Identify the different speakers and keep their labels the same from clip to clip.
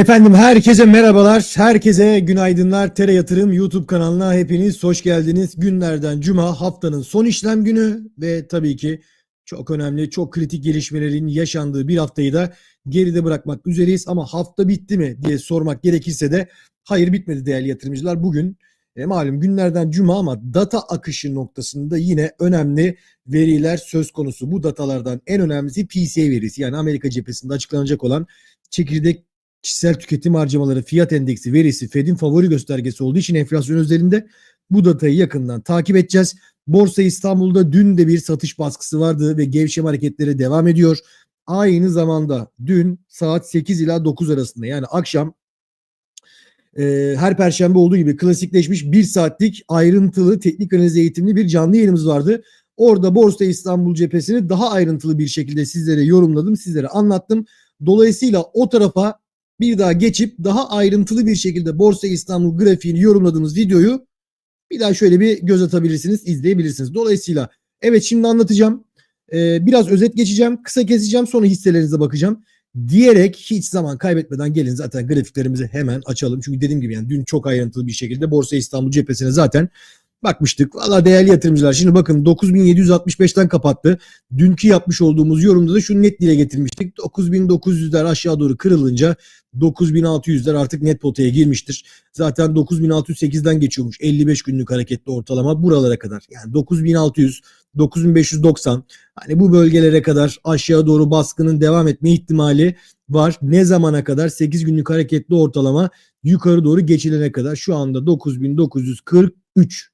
Speaker 1: Efendim herkese merhabalar, herkese günaydınlar. Tere Yatırım YouTube kanalına hepiniz hoş geldiniz. Günlerden cuma haftanın son işlem günü ve tabii ki çok önemli, çok kritik gelişmelerin yaşandığı bir haftayı da geride bırakmak üzereyiz. Ama hafta bitti mi diye sormak gerekirse de hayır bitmedi değerli yatırımcılar. Bugün e, malum günlerden cuma ama data akışı noktasında yine önemli veriler söz konusu. Bu datalardan en önemlisi PCE verisi yani Amerika cephesinde açıklanacak olan çekirdek kişisel tüketim harcamaları fiyat endeksi verisi Fed'in favori göstergesi olduğu için enflasyon özelinde bu datayı yakından takip edeceğiz. Borsa İstanbul'da dün de bir satış baskısı vardı ve gevşeme hareketleri devam ediyor. Aynı zamanda dün saat 8 ila 9 arasında yani akşam e, her perşembe olduğu gibi klasikleşmiş bir saatlik ayrıntılı teknik analiz eğitimli bir canlı yayınımız vardı. Orada Borsa İstanbul cephesini daha ayrıntılı bir şekilde sizlere yorumladım, sizlere anlattım. Dolayısıyla o tarafa bir daha geçip daha ayrıntılı bir şekilde Borsa İstanbul grafiğini yorumladığımız videoyu bir daha şöyle bir göz atabilirsiniz, izleyebilirsiniz. Dolayısıyla evet şimdi anlatacağım. Ee, biraz özet geçeceğim, kısa keseceğim sonra hisselerinize bakacağım. Diyerek hiç zaman kaybetmeden gelin zaten grafiklerimizi hemen açalım. Çünkü dediğim gibi yani dün çok ayrıntılı bir şekilde Borsa İstanbul cephesine zaten bakmıştık. Valla değerli yatırımcılar şimdi bakın 9765'ten kapattı. Dünkü yapmış olduğumuz yorumda da şunu net dile getirmiştik. 9900'ler aşağı doğru kırılınca 9600'ler artık net potaya girmiştir. Zaten 9608'den geçiyormuş 55 günlük hareketli ortalama buralara kadar. Yani 9600, 9590 hani bu bölgelere kadar aşağı doğru baskının devam etme ihtimali var. Ne zamana kadar? 8 günlük hareketli ortalama yukarı doğru geçilene kadar şu anda 9943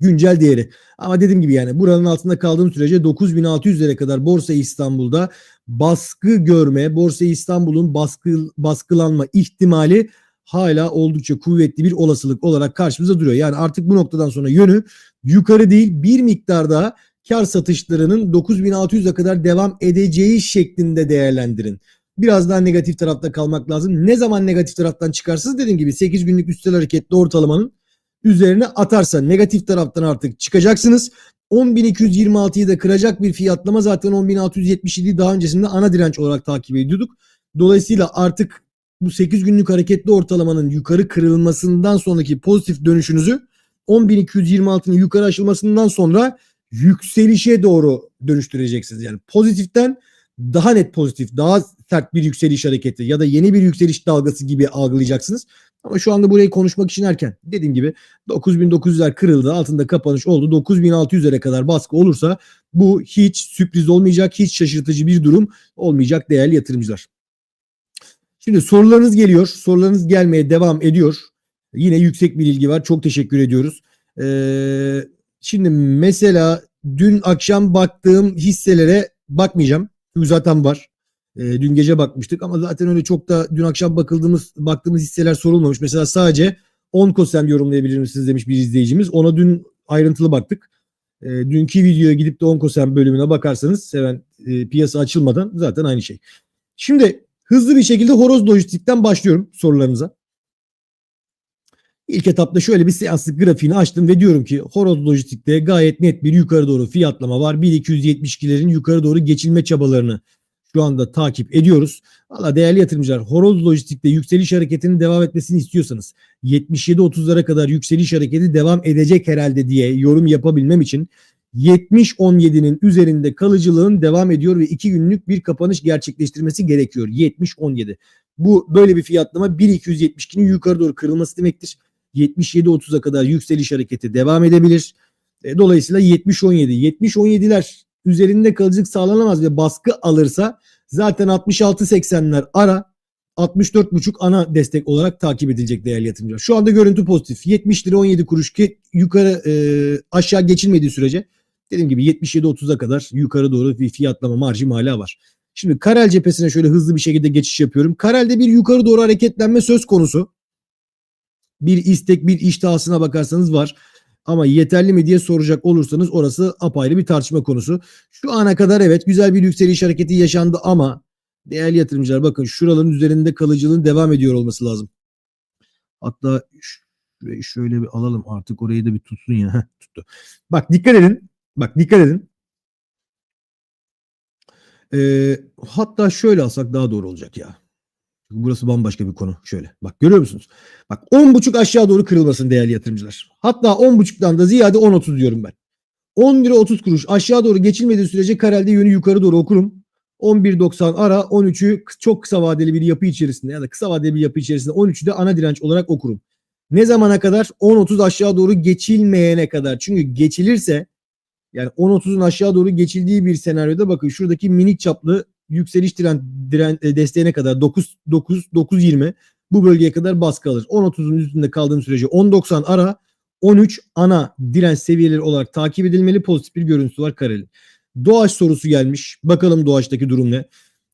Speaker 1: güncel değeri. Ama dediğim gibi yani buranın altında kaldığım sürece 9600'lere kadar Borsa İstanbul'da baskı görme, Borsa İstanbul'un baskı, baskılanma ihtimali hala oldukça kuvvetli bir olasılık olarak karşımıza duruyor. Yani artık bu noktadan sonra yönü yukarı değil bir miktar daha kar satışlarının 9600'e kadar devam edeceği şeklinde değerlendirin. Biraz daha negatif tarafta kalmak lazım. Ne zaman negatif taraftan çıkarsınız dediğim gibi 8 günlük üstel hareketli ortalamanın üzerine atarsa negatif taraftan artık çıkacaksınız. 10.226'yı da kıracak bir fiyatlama zaten 10.677'yi daha öncesinde ana direnç olarak takip ediyorduk. Dolayısıyla artık bu 8 günlük hareketli ortalamanın yukarı kırılmasından sonraki pozitif dönüşünüzü 10.226'nın yukarı aşılmasından sonra yükselişe doğru dönüştüreceksiniz. Yani pozitiften daha net pozitif, daha sert bir yükseliş hareketi ya da yeni bir yükseliş dalgası gibi algılayacaksınız. Ama şu anda burayı konuşmak için erken. Dediğim gibi 9900'ler kırıldı. Altında kapanış oldu. 9600'lere kadar baskı olursa bu hiç sürpriz olmayacak. Hiç şaşırtıcı bir durum olmayacak değerli yatırımcılar. Şimdi sorularınız geliyor. Sorularınız gelmeye devam ediyor. Yine yüksek bir ilgi var. Çok teşekkür ediyoruz. Ee, şimdi mesela dün akşam baktığım hisselere bakmayacağım. Çünkü zaten var. E, dün gece bakmıştık ama zaten öyle çok da dün akşam bakıldığımız baktığımız hisseler sorulmamış. Mesela sadece Onkosem yorumlayabilir misiniz demiş bir izleyicimiz. Ona dün ayrıntılı baktık. E, dünkü videoya gidip de Onkosem bölümüne bakarsanız seven e, piyasa açılmadan zaten aynı şey. Şimdi hızlı bir şekilde horoz lojistikten başlıyorum sorularınıza. İlk etapta şöyle bir seanslık grafiğini açtım ve diyorum ki horoz lojistikte gayet net bir yukarı doğru fiyatlama var. 1272'lerin yukarı doğru geçilme çabalarını şu anda takip ediyoruz. Valla değerli yatırımcılar horoz lojistikte yükseliş hareketinin devam etmesini istiyorsanız 77-30'lara kadar yükseliş hareketi devam edecek herhalde diye yorum yapabilmem için 70-17'nin üzerinde kalıcılığın devam ediyor ve 2 günlük bir kapanış gerçekleştirmesi gerekiyor. 70-17. Bu böyle bir fiyatlama 1.272'nin yukarı doğru kırılması demektir. 77-30'a kadar yükseliş hareketi devam edebilir. E, dolayısıyla 70-17. 70-17'ler üzerinde kalıcılık sağlanamaz ve baskı alırsa zaten 66-80'ler ara 64.5 ana destek olarak takip edilecek değerli yatırımcılar. Şu anda görüntü pozitif. 70 lira 17 kuruş ki yukarı e, aşağı geçilmediği sürece dediğim gibi 77-30'a kadar yukarı doğru bir fiyatlama marjım hala var. Şimdi Karel cephesine şöyle hızlı bir şekilde geçiş yapıyorum. Karel'de bir yukarı doğru hareketlenme söz konusu. Bir istek, bir iştahsına bakarsanız var. Ama yeterli mi diye soracak olursanız orası apayrı bir tartışma konusu. Şu ana kadar evet güzel bir yükseliş hareketi yaşandı ama değerli yatırımcılar bakın şuraların üzerinde kalıcılığın devam ediyor olması lazım. Hatta şöyle bir alalım artık orayı da bir tutsun ya. Tuttu. Bak dikkat edin. Bak dikkat edin. Ee, hatta şöyle alsak daha doğru olacak ya. Çünkü burası bambaşka bir konu. Şöyle bak görüyor musunuz? Bak 10.5 aşağı doğru kırılmasın değerli yatırımcılar. Hatta 10.5'tan da ziyade 10.30 diyorum ben. 10 lira 30 kuruş aşağı doğru geçilmediği sürece karelde yönü yukarı doğru okurum. 11.90 ara 13'ü çok kısa vadeli bir yapı içerisinde ya da kısa vadeli bir yapı içerisinde 13'ü de ana direnç olarak okurum. Ne zamana kadar? 10.30 aşağı doğru geçilmeyene kadar. Çünkü geçilirse yani 10.30'un aşağı doğru geçildiği bir senaryoda bakın şuradaki minik çaplı yükseliş diren, diren e, desteğine kadar 9 9 9.20 bu bölgeye kadar baskı alır. 10.30'un üstünde kaldığım sürece 10.90 ara 13 ana direnç seviyeleri olarak takip edilmeli pozitif bir görüntüsü var kareli. Doğaç sorusu gelmiş. Bakalım Doğaç'taki durum ne?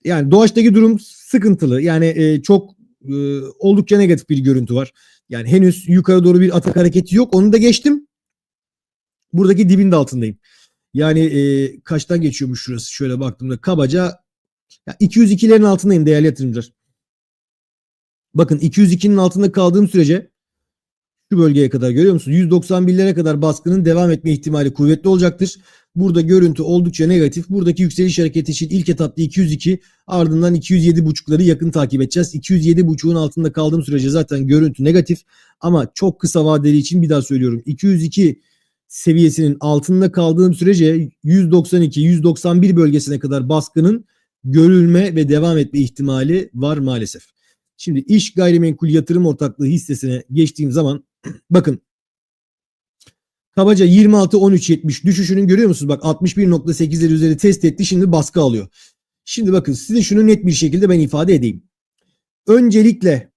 Speaker 1: Yani Doğaç'taki durum sıkıntılı. Yani e, çok e, oldukça negatif bir görüntü var. Yani henüz yukarı doğru bir atak hareketi yok. Onu da geçtim. Buradaki dibin de altındayım. Yani e, kaçtan geçiyormuş şurası? Şöyle baktığımda kabaca ya 202'lerin altındayım değerli yatırımcılar. Bakın 202'nin altında kaldığım sürece şu bölgeye kadar görüyor musunuz? 191'lere kadar baskının devam etme ihtimali kuvvetli olacaktır. Burada görüntü oldukça negatif. Buradaki yükseliş hareketi için ilk etapta 202 ardından 207.5'ları yakın takip edeceğiz. 207.5'un altında kaldığım sürece zaten görüntü negatif ama çok kısa vadeli için bir daha söylüyorum. 202 seviyesinin altında kaldığım sürece 192-191 bölgesine kadar baskının görülme ve devam etme ihtimali var maalesef. Şimdi iş gayrimenkul yatırım ortaklığı hissesine geçtiğim zaman bakın kabaca 26-13-70 düşüşünün görüyor musunuz? Bak 61.8'leri üzeri test etti şimdi baskı alıyor. Şimdi bakın size şunu net bir şekilde ben ifade edeyim. Öncelikle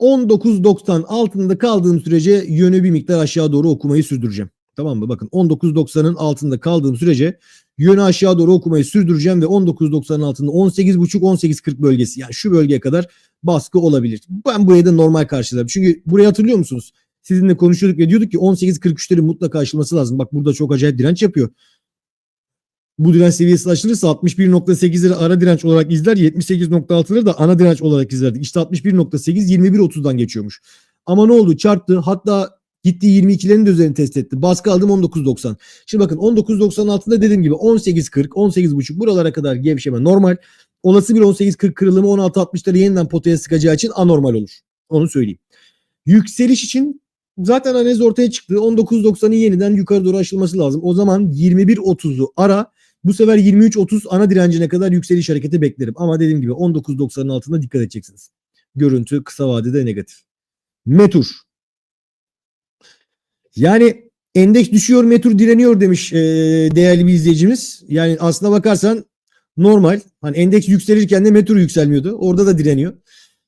Speaker 1: 19.90 altında kaldığım sürece yönü bir miktar aşağı doğru okumayı sürdüreceğim. Tamam mı? Bakın 19.90'ın altında kaldığım sürece yönü aşağı doğru okumayı sürdüreceğim ve 19.90'ın altında 18.5-18.40 bölgesi yani şu bölgeye kadar baskı olabilir. Ben burayı da normal karşılarım. Çünkü burayı hatırlıyor musunuz? Sizinle konuşuyorduk ve diyorduk ki 18.43'lerin mutlaka aşılması lazım. Bak burada çok acayip direnç yapıyor. Bu direnç seviyesi aşılırsa 61.8'leri ara direnç olarak izler. 78.6'ları da ana direnç olarak izlerdik. İşte 61.8 21.30'dan geçiyormuş. Ama ne oldu? Çarptı. Hatta gitti 22'lerin de üzerini test etti. Baskı aldım 19.90. Şimdi bakın 19.90 altında dediğim gibi 18.40, 18.5 buralara kadar gevşeme normal. Olası bir 18.40 kırılımı 16.60'ları yeniden potaya sıkacağı için anormal olur. Onu söyleyeyim. Yükseliş için zaten analiz ortaya çıktı. 19.90'ın yeniden yukarı doğru aşılması lazım. O zaman 21.30'u ara. Bu sefer 23.30 ana direncine kadar yükseliş hareketi beklerim. Ama dediğim gibi 19.90'ın altında dikkat edeceksiniz. Görüntü kısa vadede negatif. Metur. Yani endeks düşüyor metur direniyor demiş e, değerli bir izleyicimiz. Yani aslına bakarsan normal. Hani endeks yükselirken de metur yükselmiyordu. Orada da direniyor.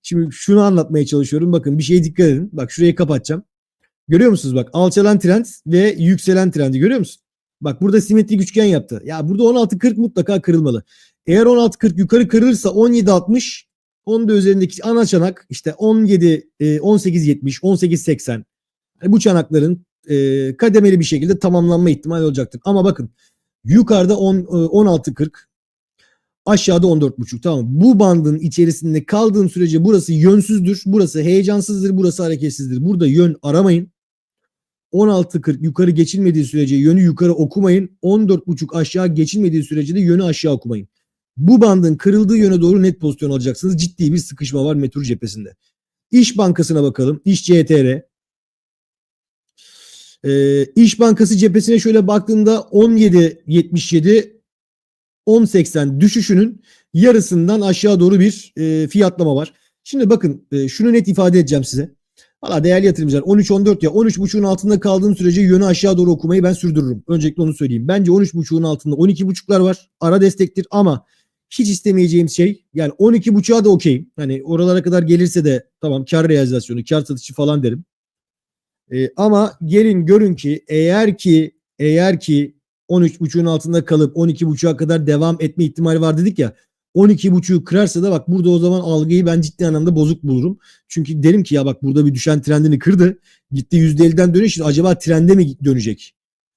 Speaker 1: Şimdi şunu anlatmaya çalışıyorum. Bakın bir şeye dikkat edin. Bak şurayı kapatacağım. Görüyor musunuz bak alçalan trend ve yükselen trendi görüyor musun? Bak burada simetrik üçgen yaptı. Ya burada 16.40 mutlaka kırılmalı. Eğer 16.40 yukarı kırılırsa 17.60 onun da üzerindeki ana çanak işte 17 18.70 18.80 bu çanakların e, kademeli bir şekilde tamamlanma ihtimali olacaktır. Ama bakın yukarıda 10 16.40 aşağıda 14.5 tamam Bu bandın içerisinde kaldığım sürece burası yönsüzdür. Burası heyecansızdır. Burası hareketsizdir. Burada yön aramayın. 16.40 yukarı geçilmediği sürece yönü yukarı okumayın. 14.5 aşağı geçilmediği sürece de yönü aşağı okumayın. Bu bandın kırıldığı yöne doğru net pozisyon alacaksınız. Ciddi bir sıkışma var Metur cephesinde. İş Bankası'na bakalım. İş CTR. Ee, İş Bankası cephesine şöyle baktığımda 17.77 10.80 düşüşünün yarısından aşağı doğru bir e, fiyatlama var. Şimdi bakın e, şunu net ifade edeceğim size. Valla değerli yatırımcılar 13-14 ya 13.5'un altında kaldığım sürece yönü aşağı doğru okumayı ben sürdürürüm. Öncelikle onu söyleyeyim. Bence 13.5'un altında 12.5'lar var. Ara destektir ama hiç istemeyeceğim şey yani 12.5'a da okeyim. Hani oralara kadar gelirse de tamam kar realizasyonu, kar satışı falan derim. E, ama gelin görün ki eğer ki eğer ki 13.5'un altında kalıp 12.5'a kadar devam etme ihtimali var dedik ya. 12.5'u kırarsa da bak burada o zaman algıyı ben ciddi anlamda bozuk bulurum. Çünkü derim ki ya bak burada bir düşen trendini kırdı. Gitti %50'den dönüyor. Şimdi acaba trende mi dönecek?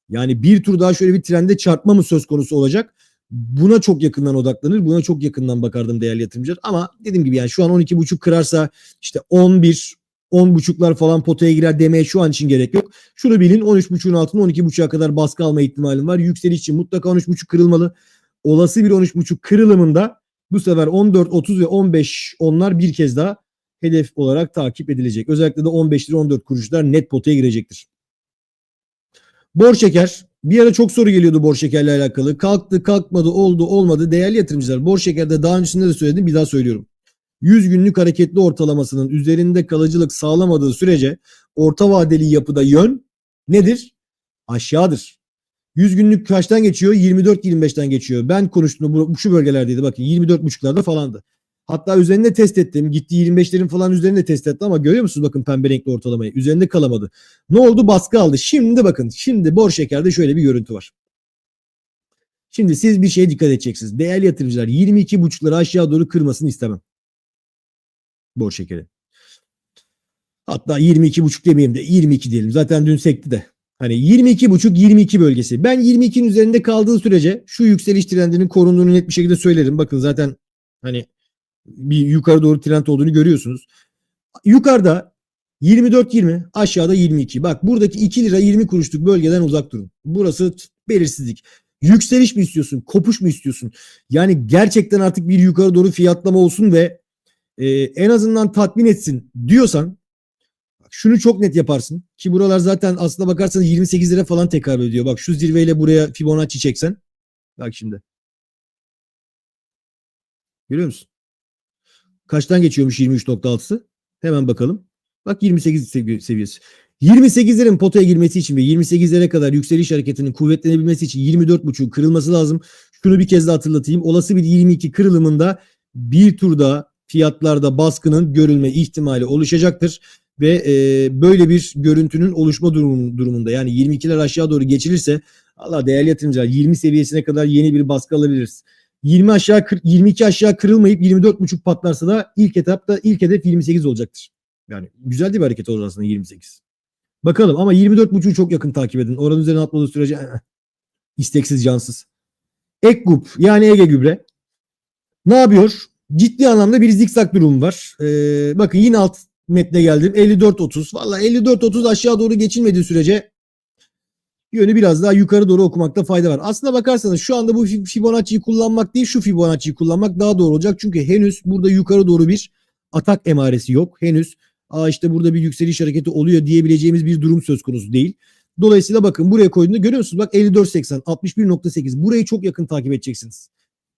Speaker 1: Yani bir tur daha şöyle bir trende çarpma mı söz konusu olacak? Buna çok yakından odaklanır. Buna çok yakından bakardım değerli yatırımcılar. Ama dediğim gibi yani şu an 12.5 kırarsa işte 11, 10 buçuklar falan potaya girer demeye şu an için gerek yok. Şunu bilin 13.5'un altında 12.5'a kadar baskı alma ihtimalim var. Yükseliş için mutlaka 13.5 kırılmalı. Olası bir 13.5 kırılımında Bu sefer 14, 30 ve 15 onlar bir kez daha hedef olarak takip edilecek. Özellikle de 15 lira 14 kuruşlar net potaya girecektir. Bor şeker. Bir ara çok soru geliyordu bor şekerle alakalı. Kalktı, kalkmadı, oldu, olmadı. Değerli yatırımcılar. Bor şekerde daha öncesinde de söyledim, bir daha söylüyorum. 100 günlük hareketli ortalamasının üzerinde kalıcılık sağlamadığı sürece orta vadeli yapıda yön nedir? Aşağıdır. 100 günlük kaçtan geçiyor? 24-25'ten geçiyor. Ben konuştuğumda bu, şu bölgelerdeydi bakın 24.5'larda falandı. Hatta üzerinde test ettim. Gitti 25'lerin falan üzerinde test etti ama görüyor musunuz bakın pembe renkli ortalamayı. Üzerinde kalamadı. Ne oldu? Baskı aldı. Şimdi bakın şimdi bor şekerde şöyle bir görüntü var. Şimdi siz bir şeye dikkat edeceksiniz. Değerli yatırımcılar 22.5'ları aşağı doğru kırmasını istemem. Bor şekeri. Hatta 22.5 demeyeyim de 22 diyelim. Zaten dün sekti de. Hani 22.5-22 bölgesi. Ben 22'nin üzerinde kaldığı sürece şu yükseliş trendinin korunduğunu net bir şekilde söylerim. Bakın zaten hani bir yukarı doğru trend olduğunu görüyorsunuz. Yukarıda 24-20 aşağıda 22. Bak buradaki 2 lira 20 kuruşluk bölgeden uzak durun. Burası belirsizlik. Yükseliş mi istiyorsun? Kopuş mu istiyorsun? Yani gerçekten artık bir yukarı doğru fiyatlama olsun ve e, en azından tatmin etsin diyorsan şunu çok net yaparsın. Ki buralar zaten aslına bakarsanız 28 lira falan tekabül ediyor. Bak şu zirveyle buraya Fibonacci çeksen. Bak şimdi. Görüyor musun? Kaçtan geçiyormuş 23.6'sı? Hemen bakalım. Bak 28 sevi- seviyesi. 28'lerin potaya girmesi için ve 28'lere kadar yükseliş hareketinin kuvvetlenebilmesi için 24.5 kırılması lazım. Şunu bir kez daha hatırlatayım. Olası bir 22 kırılımında bir turda fiyatlarda baskının görülme ihtimali oluşacaktır ve e, böyle bir görüntünün oluşma durum, durumunda yani 22'ler aşağı doğru geçilirse Allah değerli yatırımcılar 20 seviyesine kadar yeni bir baskı alabiliriz. 20 aşağı kır- 22 aşağı kırılmayıp 24.5 patlarsa da ilk etapta ilk hedef 28 olacaktır. Yani güzel bir hareket olur aslında 28. Bakalım ama 24.5'u çok yakın takip edin. Oranın üzerine atmadığı sürece eh, isteksiz cansız. Ek grup yani Ege gübre ne yapıyor? Ciddi anlamda bir zikzak durumu var. Ee, bakın yine alt metne geldim. 54.30. Valla 54.30 aşağı doğru geçilmediği sürece yönü biraz daha yukarı doğru okumakta fayda var. Aslına bakarsanız şu anda bu Fi- Fibonacci'yi kullanmak değil şu Fibonacci'yi kullanmak daha doğru olacak. Çünkü henüz burada yukarı doğru bir atak emaresi yok. Henüz Aa işte burada bir yükseliş hareketi oluyor diyebileceğimiz bir durum söz konusu değil. Dolayısıyla bakın buraya koyduğunda görüyor musunuz? Bak 54.80, 61.8. Burayı çok yakın takip edeceksiniz.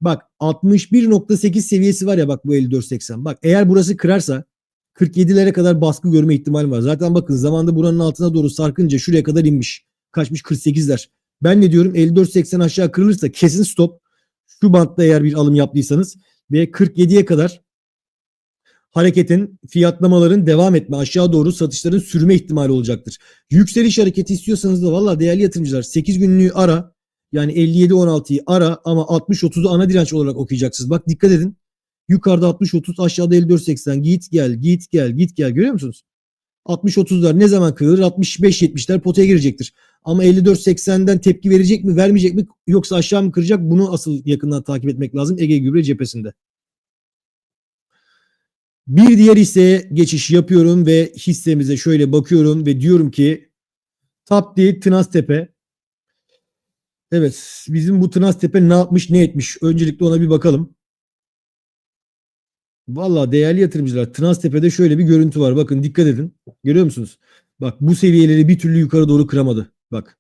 Speaker 1: Bak 61.8 seviyesi var ya bak bu 54.80. Bak eğer burası kırarsa 47'lere kadar baskı görme ihtimali var. Zaten bakın zamanda buranın altına doğru sarkınca şuraya kadar inmiş. Kaçmış 48'ler. Ben ne diyorum 54.80 aşağı kırılırsa kesin stop. Şu bantta eğer bir alım yaptıysanız ve 47'ye kadar hareketin fiyatlamaların devam etme aşağı doğru satışların sürme ihtimali olacaktır. Yükseliş hareketi istiyorsanız da valla değerli yatırımcılar 8 günlüğü ara yani 57-16'yı ara ama 60-30'u ana direnç olarak okuyacaksınız. Bak dikkat edin. Yukarıda 60-30 aşağıda 54-80 git gel git gel git gel görüyor musunuz? 60-30'lar ne zaman kırılır? 65-70'ler potaya girecektir. Ama 54-80'den tepki verecek mi vermeyecek mi yoksa aşağı mı kıracak bunu asıl yakından takip etmek lazım Ege Gübre cephesinde. Bir diğer hisseye geçiş yapıyorum ve hissemize şöyle bakıyorum ve diyorum ki Tapdi Tınaztepe. Evet bizim bu Tınaztepe ne yapmış ne etmiş öncelikle ona bir bakalım. Valla değerli yatırımcılar Tınaztepe'de şöyle bir görüntü var. Bakın dikkat edin. Görüyor musunuz? Bak bu seviyeleri bir türlü yukarı doğru kıramadı. Bak.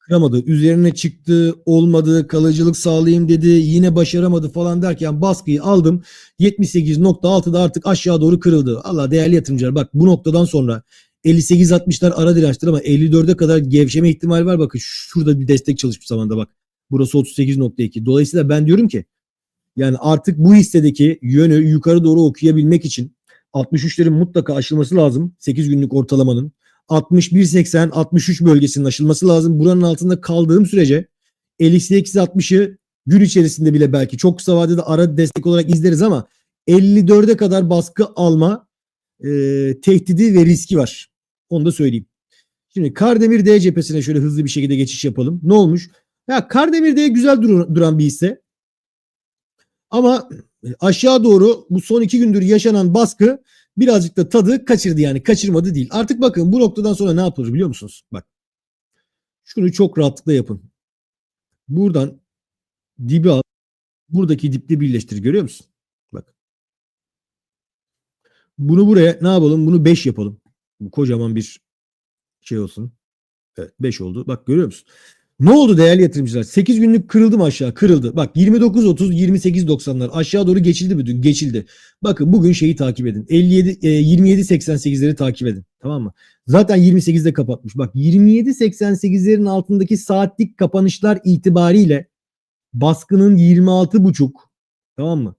Speaker 1: Kıramadı. Üzerine çıktı, olmadı, kalıcılık sağlayayım dedi, yine başaramadı falan derken baskıyı aldım. 78.6'da artık aşağı doğru kırıldı. Allah değerli yatırımcılar bak bu noktadan sonra 58-60'lar ara dirençtir ama 54'e kadar gevşeme ihtimali var. Bakın şurada bir destek çalışmış zamanda bak. Burası 38.2. Dolayısıyla ben diyorum ki yani artık bu hissedeki yönü yukarı doğru okuyabilmek için 63'lerin mutlaka aşılması lazım. 8 günlük ortalamanın. 61-80-63 bölgesinin aşılması lazım. Buranın altında kaldığım sürece 58-60'ı gün içerisinde bile belki çok kısa vadede ara destek olarak izleriz ama 54'e kadar baskı alma e, tehdidi ve riski var. Onu da söyleyeyim. Şimdi Kardemir D cephesine şöyle hızlı bir şekilde geçiş yapalım. Ne olmuş? Ya Kardemir D güzel dur- duran bir hisse. Ama aşağı doğru bu son iki gündür yaşanan baskı birazcık da tadı kaçırdı yani kaçırmadı değil. Artık bakın bu noktadan sonra ne yapılır biliyor musunuz? Bak şunu çok rahatlıkla yapın. Buradan dibi al Buradaki diple birleştir görüyor musun? Bak. Bunu buraya ne yapalım? Bunu 5 yapalım. Bu kocaman bir şey olsun. Evet 5 oldu. Bak görüyor musun? Ne oldu değerli yatırımcılar? 8 günlük kırıldı mı aşağı? Kırıldı. Bak 29.30 28.90'lar aşağı doğru geçildi mi? Geçildi. Bakın bugün şeyi takip edin. 57 e, 27.88'leri takip edin. Tamam mı? Zaten 28'de kapatmış. Bak 27.88'lerin altındaki saatlik kapanışlar itibariyle baskının 26.5 tamam mı?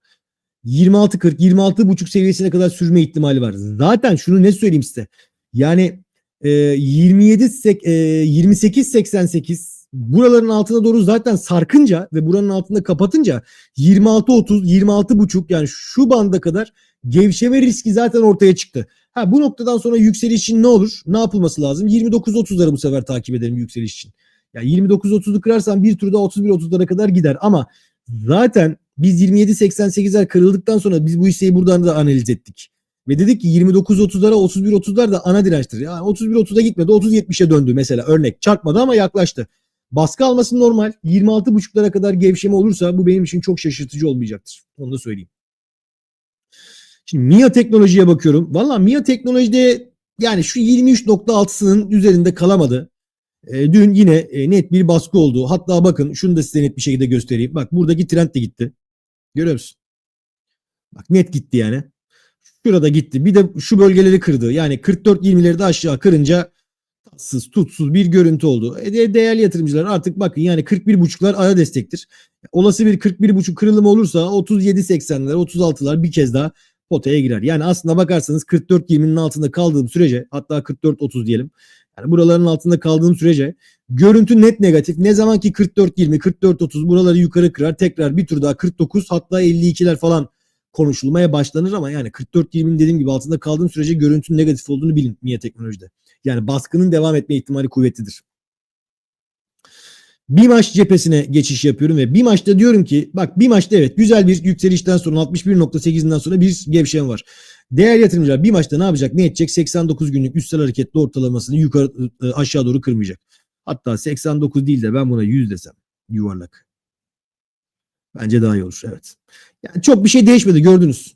Speaker 1: 26.40 26.5 seviyesine kadar sürme ihtimali var. Zaten şunu ne söyleyeyim size? Yani e, 27 sek- e, 28.88 buraların altına doğru zaten sarkınca ve buranın altında kapatınca 26.30 26.5 yani şu banda kadar gevşeme riski zaten ortaya çıktı. Ha bu noktadan sonra yükseliş için ne olur? Ne yapılması lazım? 29.30'ları bu sefer takip edelim yükseliş için. Yani 29.30'u kırarsan bir turda 31.30'lara kadar gider ama zaten biz 27.88'ler kırıldıktan sonra biz bu hisseyi buradan da analiz ettik. Ve dedik ki 29.30'lara 31.30'lar da ana dirençtir. Yani 31.30'a gitmedi 30.70'e döndü mesela örnek. Çarpmadı ama yaklaştı. Baskı alması normal. 26.5'lara kadar gevşeme olursa bu benim için çok şaşırtıcı olmayacaktır. Onu da söyleyeyim. Şimdi MIA teknolojiye bakıyorum. Valla MIA teknolojide yani şu 23.6'sının üzerinde kalamadı. E, dün yine e, net bir baskı oldu. Hatta bakın şunu da size net bir şekilde göstereyim. Bak buradaki trend de gitti. Görüyor musun? Bak net gitti yani. Şurada gitti. Bir de şu bölgeleri kırdı. Yani 44-20'leri de aşağı kırınca tatsız tutsuz bir görüntü oldu. E, de- değerli yatırımcılar artık bakın yani 41.5'lar ara destektir. Olası bir 41.5 kırılımı olursa 37.80'ler 36'lar bir kez daha potaya girer. Yani aslında bakarsanız 44.20'nin altında kaldığım sürece hatta 44.30 diyelim. Yani buraların altında kaldığım sürece görüntü net negatif. Ne zaman ki 44.20 44.30 buraları yukarı kırar tekrar bir tur daha 49 hatta 52'ler falan konuşulmaya başlanır ama yani 44-20'nin dediğim gibi altında kaldığım sürece görüntünün negatif olduğunu bilin MIA teknolojide. Yani baskının devam etme ihtimali kuvvetlidir. Bir maç cephesine geçiş yapıyorum ve bir maçta diyorum ki bak bir maçta evet güzel bir yükselişten sonra 61.8'inden sonra bir gevşeme var. Değer yatırımcılar bir maçta ne yapacak ne edecek 89 günlük üstel hareketli ortalamasını yukarı e, aşağı doğru kırmayacak. Hatta 89 değil de ben buna 100 desem yuvarlak. Bence daha iyi olur evet. Yani çok bir şey değişmedi gördünüz.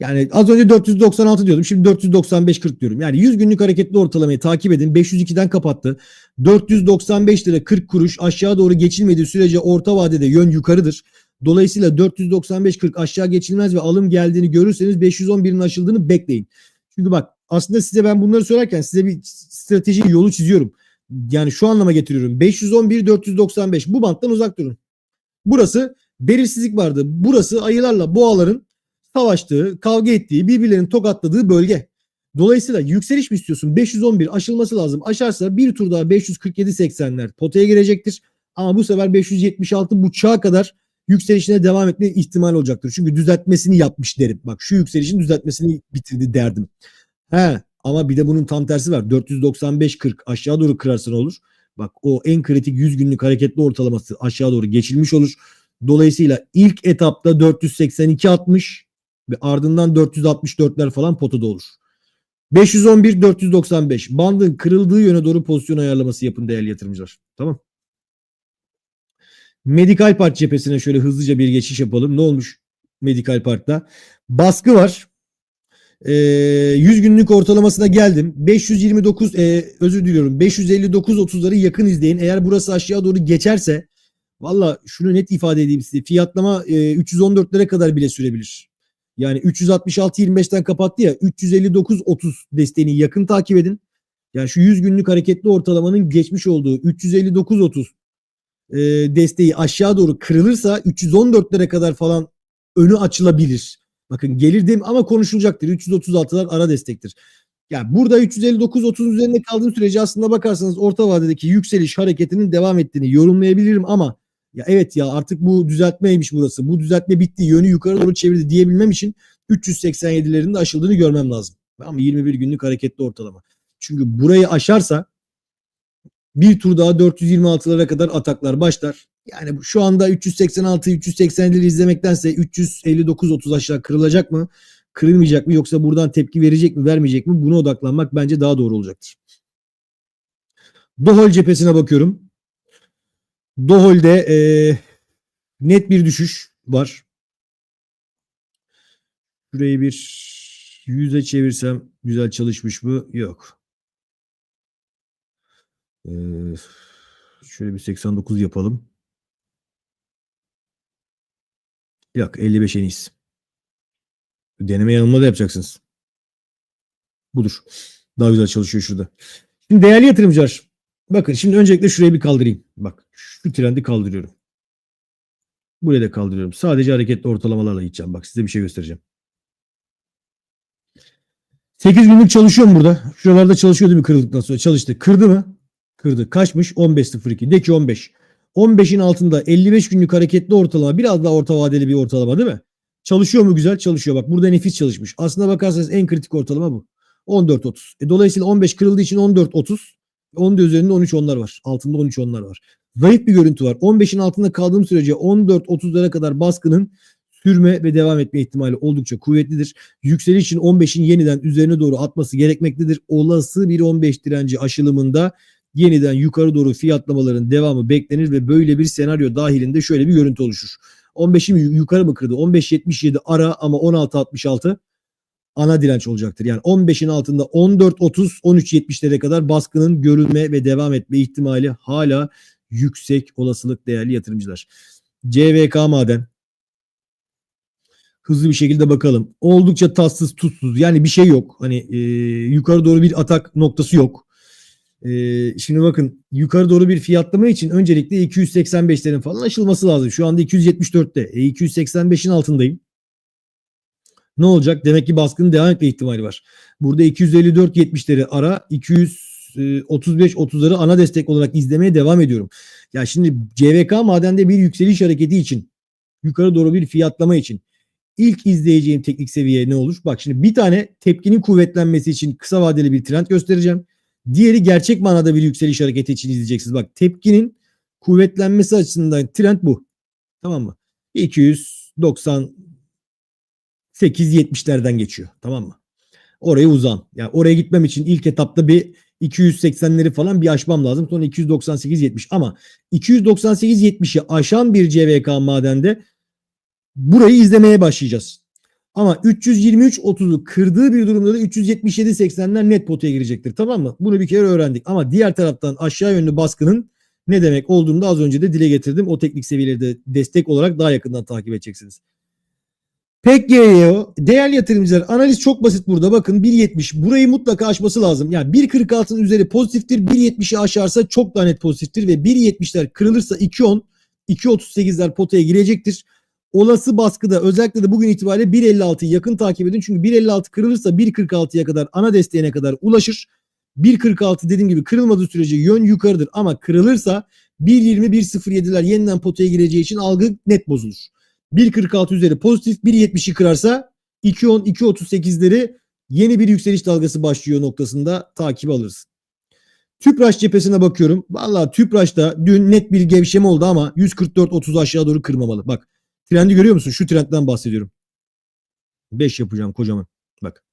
Speaker 1: Yani az önce 496 diyordum. Şimdi 495-40 diyorum. Yani 100 günlük hareketli ortalamayı takip edin. 502'den kapattı. 495 lira 40 kuruş aşağı doğru geçilmediği sürece orta vadede yön yukarıdır. Dolayısıyla 495-40 aşağı geçilmez ve alım geldiğini görürseniz 511'in aşıldığını bekleyin. Çünkü bak aslında size ben bunları söylerken size bir strateji yolu çiziyorum. Yani şu anlama getiriyorum. 511-495 bu banttan uzak durun. Burası belirsizlik vardı. Burası ayılarla boğaların savaştığı, kavga ettiği, birbirlerini tokatladığı bölge. Dolayısıyla yükseliş mi istiyorsun? 511 aşılması lazım. Aşarsa bir tur daha 547-80'ler potaya girecektir. Ama bu sefer 576 buçuğa kadar yükselişine devam etme ihtimali olacaktır. Çünkü düzeltmesini yapmış derim. Bak şu yükselişin düzeltmesini bitirdi derdim. He ama bir de bunun tam tersi var. 495-40 aşağı doğru kırarsa ne olur? Bak o en kritik 100 günlük hareketli ortalaması aşağı doğru geçilmiş olur. Dolayısıyla ilk etapta 482-60 ve ardından 464'ler falan potada olur. 511 495 bandın kırıldığı yöne doğru pozisyon ayarlaması yapın değerli yatırımcılar. Tamam. Medikal Park cephesine şöyle hızlıca bir geçiş yapalım. Ne olmuş Medikal Park'ta? Baskı var. Ee, 100 günlük ortalamasına geldim. 529 e, özür diliyorum. 559 30'ları yakın izleyin. Eğer burası aşağı doğru geçerse valla şunu net ifade edeyim size. Fiyatlama e, 314'lere kadar bile sürebilir. Yani 366-25'ten kapattı ya 359-30 desteğini yakın takip edin. Yani şu 100 günlük hareketli ortalamanın geçmiş olduğu 359-30 e, desteği aşağı doğru kırılırsa 314'lere kadar falan önü açılabilir. Bakın gelir dem ama konuşulacaktır. 336'lar ara destektir. Yani burada 359-30 üzerinde kaldığım sürece aslında bakarsanız orta vadedeki yükseliş hareketinin devam ettiğini yorumlayabilirim ama ya evet ya artık bu düzeltmeymiş burası. Bu düzeltme bitti. Yönü yukarı doğru çevirdi diyebilmem için 387'lerin de aşıldığını görmem lazım. Ama 21 günlük hareketli ortalama. Çünkü burayı aşarsa bir tur daha 426'lara kadar ataklar başlar. Yani şu anda 386 387'leri izlemektense 359 30 aşağı kırılacak mı? Kırılmayacak mı yoksa buradan tepki verecek mi, vermeyecek mi? Buna odaklanmak bence daha doğru olacaktır. Dohol cephesine bakıyorum. Dohol'de e, net bir düşüş. var. Şurayı bir yüze çevirsem güzel çalışmış mı? Yok. Ee, şöyle bir 89 yapalım. Yok 55 en iyisi. Deneme yanılma da yapacaksınız. Budur. Daha güzel çalışıyor şurada. Şimdi değerli yatırımcılar. Bakın şimdi öncelikle şurayı bir kaldırayım. Bak şu trendi kaldırıyorum. Buraya da kaldırıyorum. Sadece hareketli ortalamalarla gideceğim. Bak size bir şey göstereceğim. 8 günlük çalışıyor mu burada? Şuralarda çalışıyordu mu kırıldıktan sonra? Çalıştı. Kırdı mı? Kırdı. Kaçmış? 15.02. De ki 15. 15'in altında 55 günlük hareketli ortalama. Biraz daha orta vadeli bir ortalama değil mi? Çalışıyor mu güzel? Çalışıyor. Bak burada nefis çalışmış. Aslına bakarsanız en kritik ortalama bu. 14.30. E, dolayısıyla 15 kırıldığı için 14.30. Onun da üzerinde 13 onlar var. Altında 13 onlar var. Zayıf bir görüntü var. 15'in altında kaldığım sürece 14.30'lara kadar baskının sürme ve devam etme ihtimali oldukça kuvvetlidir. Yükseliş için 15'in yeniden üzerine doğru atması gerekmektedir. Olası bir 15 direnci aşılımında yeniden yukarı doğru fiyatlamaların devamı beklenir ve böyle bir senaryo dahilinde şöyle bir görüntü oluşur. 15'i yukarı mı kırdı? 15.77 ara ama 16.66 ana direnç olacaktır. Yani 15'in altında 14.30 13.70'lere kadar baskının görülme ve devam etme ihtimali hala yüksek olasılık değerli yatırımcılar. CVK maden hızlı bir şekilde bakalım. Oldukça tatsız tutsuz yani bir şey yok. Hani e, yukarı doğru bir atak noktası yok. E, şimdi bakın yukarı doğru bir fiyatlama için öncelikle 285'lerin falan aşılması lazım. Şu anda 274'te. E, 285'in altındayım. Ne olacak? Demek ki baskının devam etme ihtimali var. Burada 254-70'leri ara 235-30'ları ana destek olarak izlemeye devam ediyorum. Ya şimdi CVK madende bir yükseliş hareketi için yukarı doğru bir fiyatlama için ilk izleyeceğim teknik seviye ne olur? Bak şimdi bir tane tepkinin kuvvetlenmesi için kısa vadeli bir trend göstereceğim. Diğeri gerçek manada bir yükseliş hareketi için izleyeceksiniz. Bak tepkinin kuvvetlenmesi açısından trend bu. Tamam mı? 290 8-70'lerden geçiyor. Tamam mı? Oraya uzan. Yani oraya gitmem için ilk etapta bir 280'leri falan bir aşmam lazım. Sonra 298-70 ama 298-70'i aşan bir CVK madende burayı izlemeye başlayacağız. Ama 323-30'u kırdığı bir durumda da 377-80'ler net potaya girecektir. Tamam mı? Bunu bir kere öğrendik. Ama diğer taraftan aşağı yönlü baskının ne demek olduğunu da az önce de dile getirdim. O teknik seviyeleri de destek olarak daha yakından takip edeceksiniz. Pek GYO. Değerli yatırımcılar analiz çok basit burada. Bakın 1.70 burayı mutlaka aşması lazım. Yani 1.46'ın üzeri pozitiftir. 1.70'i aşarsa çok daha net pozitiftir ve 1.70'ler kırılırsa 2.10 2.38'ler potaya girecektir. Olası baskıda özellikle de bugün itibariyle 1.56'yı yakın takip edin. Çünkü 1.56 kırılırsa 1.46'ya kadar ana desteğine kadar ulaşır. 1.46 dediğim gibi kırılmadığı sürece yön yukarıdır ama kırılırsa 1.20 1.07'ler yeniden potaya gireceği için algı net bozulur. 1.46 üzeri pozitif 1.70'i kırarsa 2.10 2.38'leri yeni bir yükseliş dalgası başlıyor noktasında takip alırız. Tüpraş cephesine bakıyorum. Valla Tüpraş'ta dün net bir gevşeme oldu ama 144.30 aşağı doğru kırmamalı. Bak trendi görüyor musun? Şu trendden bahsediyorum. 5 yapacağım kocaman. Bak.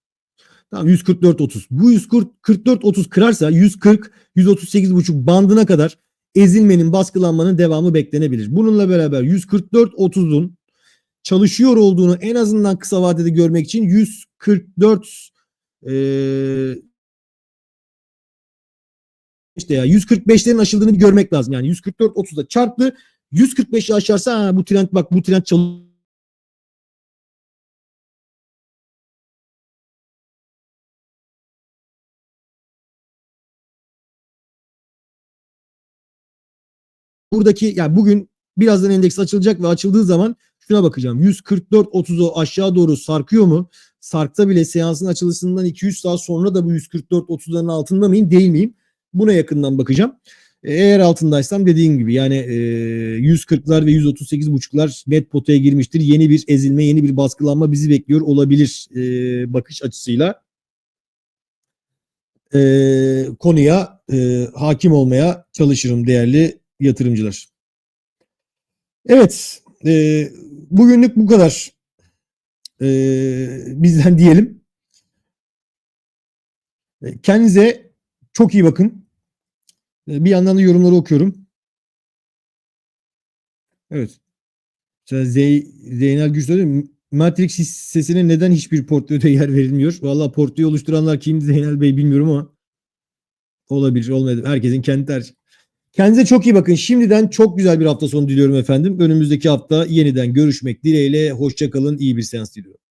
Speaker 1: Tamam 144.30. Bu 144.30 kırarsa 140 138.5 bandına kadar ezilmenin baskılanmanın devamı beklenebilir. Bununla beraber 144.30'un çalışıyor olduğunu en azından kısa vadede görmek için 144 ee, işte ya 145'lerin aşıldığını bir görmek lazım. Yani 144 30'da çarptı. 145'i aşarsa ha, bu trend bak bu trend çalışıyor. Buradaki yani bugün birazdan endeks açılacak ve açıldığı zaman şuna bakacağım. 144.30'u aşağı doğru sarkıyor mu? Sarkta bile seansın açılışından 200 saat sonra da bu 144.30'ların altında mıyım değil miyim? Buna yakından bakacağım. Eğer altındaysam dediğim gibi yani e, 140'lar ve 138.5'lar net potaya girmiştir. Yeni bir ezilme, yeni bir baskılanma bizi bekliyor olabilir e, bakış açısıyla. E, konuya e, hakim olmaya çalışırım değerli yatırımcılar. Evet, e, bugünlük bu kadar e, bizden diyelim. Kendinize çok iyi bakın. Bir yandan da yorumları okuyorum. Evet. Mesela Zey, Zeynel Güçlü diyor, Matrix hissesine neden hiçbir portföyde yer verilmiyor? Valla portföyü oluşturanlar kimdi Zeynel Bey bilmiyorum ama olabilir olmadı. Herkesin kendi tercihi. Kendinize çok iyi bakın. Şimdiden çok güzel bir hafta sonu diliyorum efendim. Önümüzdeki hafta yeniden görüşmek dileğiyle. Hoşçakalın. iyi bir seans diliyorum.